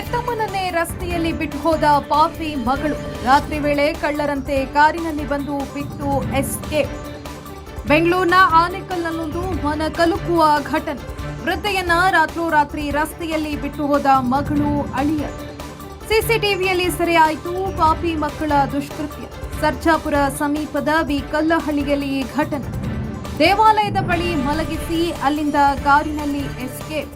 ಹೆತ್ತಮ್ಮನನ್ನೇ ರಸ್ತೆಯಲ್ಲಿ ಬಿಟ್ಟು ಹೋದ ಪಾಪಿ ಮಗಳು. ರಾತ್ರಿ ವೇಳೆ ಕಳ್ಳರಂತೆ ಕಾರಿನಲ್ಲಿ ಬಂದು ಬಿತ್ತು ಎಸ್ಕೇಪ್ ಬೆಂಗಳೂರಿನ ಆನೆಕಲ್ನಲ್ಲೊಂದು ಮನ ಕಲುಕುವ ಘಟನೆ. ವೃದ್ಧೆಯನ್ನ ರಾತ್ರೋರಾತ್ರಿ ರಸ್ತೆಯಲ್ಲಿ ಬಿಟ್ಟು ಹೋದ ಮಗಳು ಅಳಿಯ. ಸಿಸಿಟಿವಿಯಲ್ಲಿ ಸೆರೆಯಾಯಿತು ಪಾಪಿ ಮಕ್ಕಳ ದುಷ್ಕೃತ್ಯ. ಸರ್ಜಾಪುರ ಸಮೀಪದ ವಿ ಕಲ್ಲಹಳ್ಳಿಯಲ್ಲಿ ಘಟನೆ. ದೇವಾಲಯದ ಬಳಿ ಮಲಗಿಸಿ ಅಲ್ಲಿಂದ ಕಾರಿನಲ್ಲಿ ಎಸ್ಕೇಪ್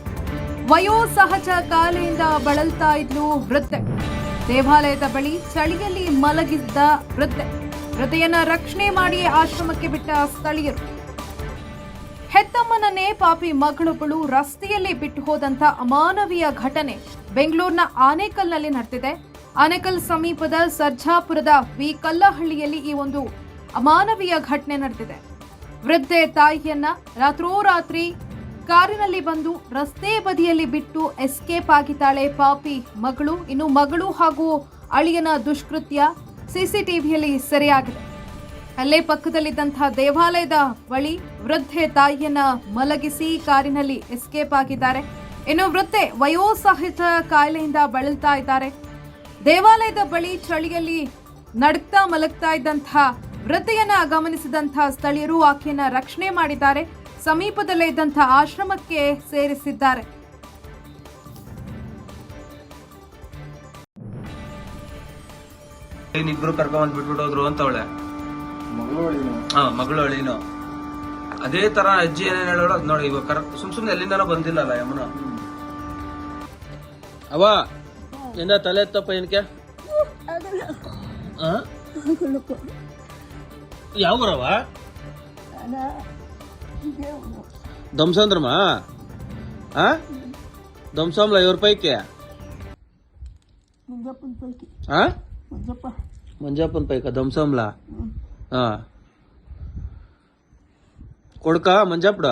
ವಯೋಸಹಜ ಕಾಲೆಯಿಂದ ಬಳಲ್ತಾ ಇದ್ಲು ವೃದ್ಧೆ. ದೇವಾಲಯದ ಬಳಿ ಚಳಿಯಲ್ಲಿ ಮಲಗಿದ್ದ ವೃದ್ಧೆ. ವೃದ್ಧೆಯನ್ನ ರಕ್ಷಣೆ ಮಾಡಿ ಆಶ್ರಮಕ್ಕೆ ಬಿಟ್ಟ ಸ್ಥಳೀಯರು. ಹೆತ್ತಮ್ಮನನ್ನೇ ಪಾಪಿ ಮಗಳೊಬ್ಬಳು ರಸ್ತೆಯಲ್ಲಿ ಬಿಟ್ಟು ಹೋದಂತ ಅಮಾನವೀಯ ಘಟನೆ ಬೆಂಗಳೂರಿನ ಆನೇಕಲ್ನಲ್ಲಿ ನಡೆದಿದೆ. ಆನೇಕಲ್ ಸಮೀಪದ ಸರ್ಜಾಪುರದ ವಿ. ಕಲ್ಲಹಳ್ಳಿಯಲ್ಲಿ ಈ ಒಂದು ಅಮಾನವೀಯ ಘಟನೆ ನಡೆದಿದೆ. ವೃದ್ಧೆ ತಾಯಿಯನ್ನ ರಾತ್ರೋರಾತ್ರಿ ಕಾರಿನಲ್ಲಿ ಬಂದು ರಸ್ತೆ ಬದಿಯಲ್ಲಿ ಬಿಟ್ಟು ಎಸ್ಕೇಪ್ ಆಗಿದ್ದಾಳೆ ಪಾಪಿ ಮಗಳು. ಇನ್ನು ಮಗಳು ಹಾಗೂ ಅಳಿಯನ ದುಷ್ಕೃತ್ಯ ಸಿಸಿಟಿವಿಯಲ್ಲಿ ಸೆರೆಯಾಗಿದೆ. ಅಲ್ಲೇ ಪಕ್ಕದಲ್ಲಿದ್ದಂತಹ ದೇವಾಲಯದ ಬಳಿ ವೃದ್ಧೆ ತಾಯಿಯನ್ನ ಮಲಗಿಸಿ ಕಾರಿನಲ್ಲಿ ಎಸ್ಕೇಪ್ ಆಗಿದ್ದಾರೆ. ಇನ್ನು ವೃದ್ಧೆ ವಯೋಸಹಿತ ಕಾಯಿಲೆಯಿಂದ ಬಳಲ್ತಾ ಇದ್ದಾರೆ. ದೇವಾಲಯದ ಬಳಿ ಚಳಿಯಲ್ಲಿ ನಡುಕ್ತಾ ಮಲಗ್ತಾ ಇದ್ದಂತಹ ವೃದ್ಧೆಯನ್ನ ಗಮನಿಸಿದಂತಹ ಸ್ಥಳೀಯರು ಆಕೆಯನ್ನ ರಕ್ಷಣೆ ಮಾಡಿದ್ದಾರೆ. ಸಮೀಪದಲ್ಲೇ ಇದ್ದಂತಹ ಆಶ್ರಮಕ್ಕೆ ಸೇರಿಸಿದ್ದಾರೆ. ಇಬ್ರು ಕರ್ಕೊಂಡ್ ಬಿಟ್ಬಿಟ್ಟು ಹೋದ್ರು ಅಂತ ಅವಳೆ. ಹಾ ಮಗಳು ಅಳಿನು. ಅದೇ ತರ ಅಜ್ಜಿ ಏನೇನು ಹೇಳೋಳು ಅದ್ ನೋಡಿ ಇವಾಗ ಕರೆಕ್ಟ್ ಸುಮ್ ಸುಮ್ನೆ ಬಂದಿಲ್ಲ ಬಂದಿಲ್ಲಲ್ಲ ಯಮುನ? ಅವ ಎಂದ ತಲೆ ಎತ್ತಪ್ಪ ಏನಕ್ಕೆ ಯಾವ ಊರವ ಧ್ವಂಸಂದ್ರಮ್ಮ ಆ? ಧ್ವಂಸಂಬ್ಲ ಇವ್ರ ಪೈಕಿ? ಮಂಜಪ್ಪನ ಪೈಕ. ಧ್ವಂಸಂಬ್ಲ ಹಾ ಕೊಡ್ಕ ಮಂಜಪ್ಪಡ?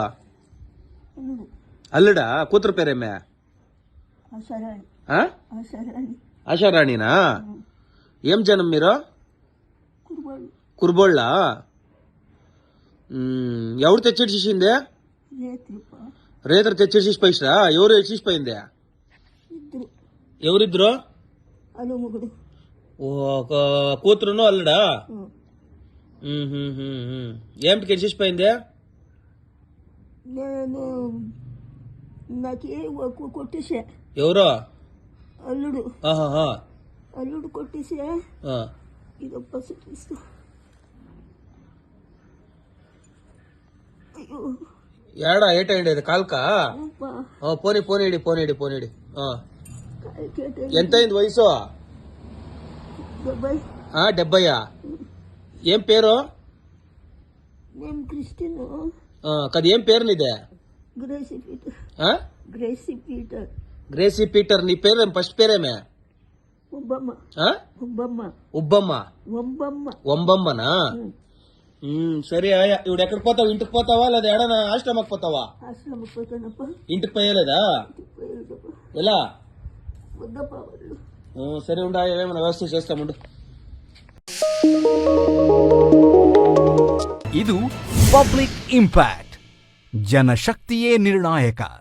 ಅಲ್ಲಡ? ಕೂತ್ರ ಪೇರೆಮ್ಮೆ ಆಶಾರಾಣಿನಾ? ಏಮ್ ಜನ ಮೀರೋ? ಕುರ್ಬೋಳ್ಳ ఎవరు తెచ్చేసి చేసిందే? రేతరు తెచ్చేసి పైసా ఎవరు ఎచ్చేసి పోయిందే? ఎవరిద్దరు? ఒక కూతురును అల్లుడా? ఏమిటి కెచ్చేసి పోయిందే? ఎవరు? అల్లుడు. అల్లుడు కొట్టేసే. ఇది పసి ఏడా ఏటండి ఇది కాల్కా? పోనీ పోనీడి పోనీడి పోనీడి ఎంత అయింది వయసు? డెబ్బయ్యా ఏం పేరు? కదా ఏం పేరు నీదే? Gracie Peter. నీ పేరు? ఫస్ట్ పేరేమే? ఉబ్బమ్మ. ఉబ్బమ్మ. ఒంబమ్మనా సరే ఆయా ఇప్పుడు ఎక్కడికి పోతావు ఇంటికి పోతావా లేదా ఎడనా ఆశ్రమకు పోతావా ఆశ్రమకు పోతానప్ప ఇంటికి పోయలేదా పోయేదప్ప ఎలా వద్దప్ప వాళ్ళు ఆ, సరే ఉండా ఏమైనా వ్యవస్థ చేస్తాముండు ಇದು ಪಬ್ಲಿಕ್ ಇಂಪ್ಯಾಕ್ಟ್ ಜನಶಕ್ತಿಯೇ ನಿರ್ಣಾಯಕ